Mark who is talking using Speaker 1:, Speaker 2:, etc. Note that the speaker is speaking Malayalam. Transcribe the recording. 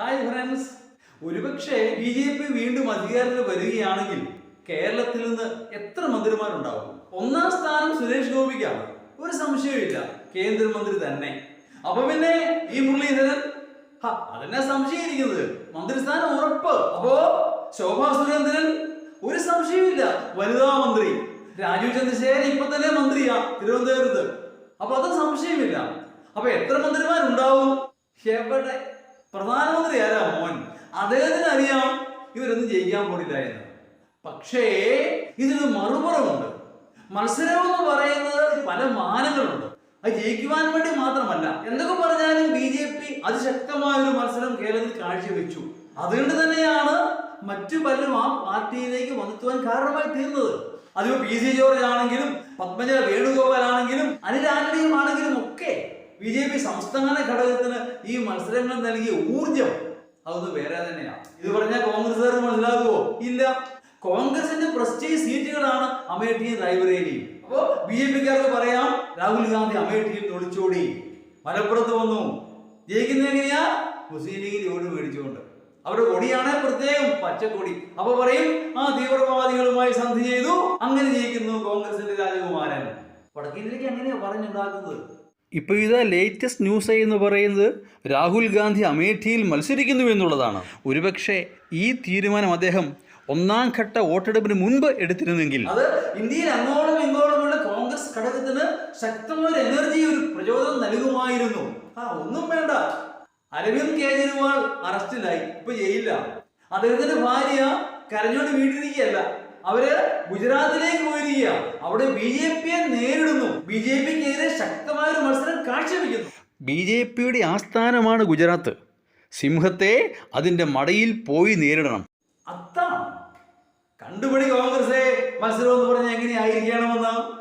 Speaker 1: ഹായ് ഫ്രണ്ട്സ് ഒരുപക്ഷെ ബി ജെ പി വീണ്ടും അധികാരത്തിൽ വരികയാണെങ്കിൽ കേരളത്തിൽ നിന്ന് എത്ര മന്ത്രിമാരുണ്ടാവും? ഒന്നാം സ്ഥാനം സുരേഷ് ഗോപിക്കാണ്. ഒരു സംശയമില്ല കേന്ദ്രമന്ത്രി തന്നെ. അപ്പൊ പിന്നെ ഈ മുരളീധരൻ? അതെന്നെ സംശയിക്കുന്നത് മന്ത്രിസ്ഥാനം ഉറപ്പ്. അപ്പോ ശോഭാ സുരേന്ദ്രൻ? ഒരു സംശയമില്ല വനിതാ മന്ത്രി. രാജീവ് ചന്ദ്രശേഖരൻ ഇപ്പൊ തന്നെ മന്ത്രിയാ തിരുവനന്തപുരത്ത്. അപ്പൊ അത് സംശയമില്ല. അപ്പൊ എത്ര മന്ത്രിമാരുണ്ടാവും? എവിടെ പ്രധാനമന്ത്രി ആരാ? മോൻ. അദ്ദേഹത്തിന് അറിയാം ഇവരൊന്നും ജയിക്കാൻ പോണില്ല എന്ന്. പക്ഷേ ഇതിന് മറുപുറമുണ്ട്. മത്സരം എന്ന് പറയുന്നത് പല മാനങ്ങളുണ്ട്. അത് ജയിക്കുവാൻ വേണ്ടി മാത്രമല്ല എന്തൊക്കെ പറഞ്ഞാലും ബി ജെ പി അതിശക്തമായ ഒരു മത്സരം കേരളത്തിൽ കാഴ്ചവെച്ചു. അതുകൊണ്ട് തന്നെയാണ് മറ്റു പലരും ആ പാർട്ടിയിലേക്ക് വന്നെത്തുവാൻ കാരണമായി തീർന്നത്. അതിപ്പോ പി സി ജോർജ് ആണെങ്കിലും പത്മജ വേണുഗോപാൽ ആണെങ്കിലും അനിൽ ആന്റണിയും ആണെങ്കിലും ഒക്കെ ബി ജെ പി സംസ്ഥാന ഘടകത്തിന് ഈ മത്സരങ്ങൾ നൽകിയ ഊർജം അതൊന്ന് വേറെ തന്നെയാണ് ഇത് പറഞ്ഞാൽ കോൺഗ്രസ്സുകാർക്ക് മനസ്സിലാകുമോ ഇല്ല. കോൺഗ്രസിന്റെ പ്രസ്റ്റീജ് സീറ്റുകളാണ് അമേഠിയും റായ്ബറേലിയും അപ്പോ ബി ജെ പിക്കാർക്ക് പറയാം രാഹുൽ ഗാന്ധി അമേഠിയിൽ ഒളിച്ചോടി മലപ്പുറത്ത് വന്നു. ജയിക്കുന്ന എങ്ങനെയാ? മുസ്ലിം ലീഗിൽ മേടിച്ചുകൊണ്ട്. അവരുടെ കൊടിയാണ് പ്രത്യേകം പച്ചക്കൊടി. അപ്പൊ പറയും ആ തീവ്രവാദികളുമായി സന്ധി ചെയ്തു. അങ്ങനെ ജയിക്കുന്നു കോൺഗ്രസിന്റെ രാജകുമാരൻ. വടക്കേന്ത്യയിലേക്ക് അങ്ങനെയാ പറഞ്ഞുണ്ടാക്കുന്നത്?
Speaker 2: ഇപ്പോൾ ഇതാ ലേറ്റസ്റ്റ് ന്യൂസ് എന്ന് പറയുന്നത് രാഹുൽ ഗാന്ധി അമേഠിയിൽ മത്സരിക്കുന്നു എന്നുള്ളതാണ്. ഒരുപക്ഷെ ഈ തീരുമാനം അദ്ദേഹം ഒന്നാം ഘട്ട വോട്ടെടുപ്പിന് മുൻപ് എടുത്തിരുന്നെങ്കിൽ.
Speaker 1: അത് ഇന്ത്യയിൽ അങ്ങോളം ഇങ്ങോളമുള്ള കോൺഗ്രസ് ഘടകത്തിന് ശക്തമായ എനർജി ഒരു പ്രചോദനം നൽകുമായിരുന്നു. ആ ഒന്നും വേണ്ട. അരവിന്ദ് കേജ്രിവാൾ അറസ്റ്റിലായി ഇപ്പൊ ജയിലിലാണ് അദ്ദേഹത്തിന്റെ ഭാര്യ കരഞ്ഞോണ്ട് വീട്ടിലിരിക്കുകയല്ല അവർ ഗുജറാത്തിലേക്ക് പോയിരിക്കുക അവിടെ ബി ജെ പിയെ നേരിടുന്നു. ബി ജെ പിക്കെതിരെ ശക്തമായ ഒരു മത്സരം കാഴ്ചവെക്കുന്നു.
Speaker 2: ബി ജെ പിയുടെ ആസ്ഥാനമാണ് ഗുജറാത്ത്. സിംഹത്തെ അതിന്റെ മടയിൽ പോയി നേരിടണം.
Speaker 1: അത്താണ്? കണ്ടുപിടി കോൺഗ്രസേ മത്സരം എന്ന് പറഞ്ഞാൽ എങ്ങനെയായിരിക്കണമെന്ന്?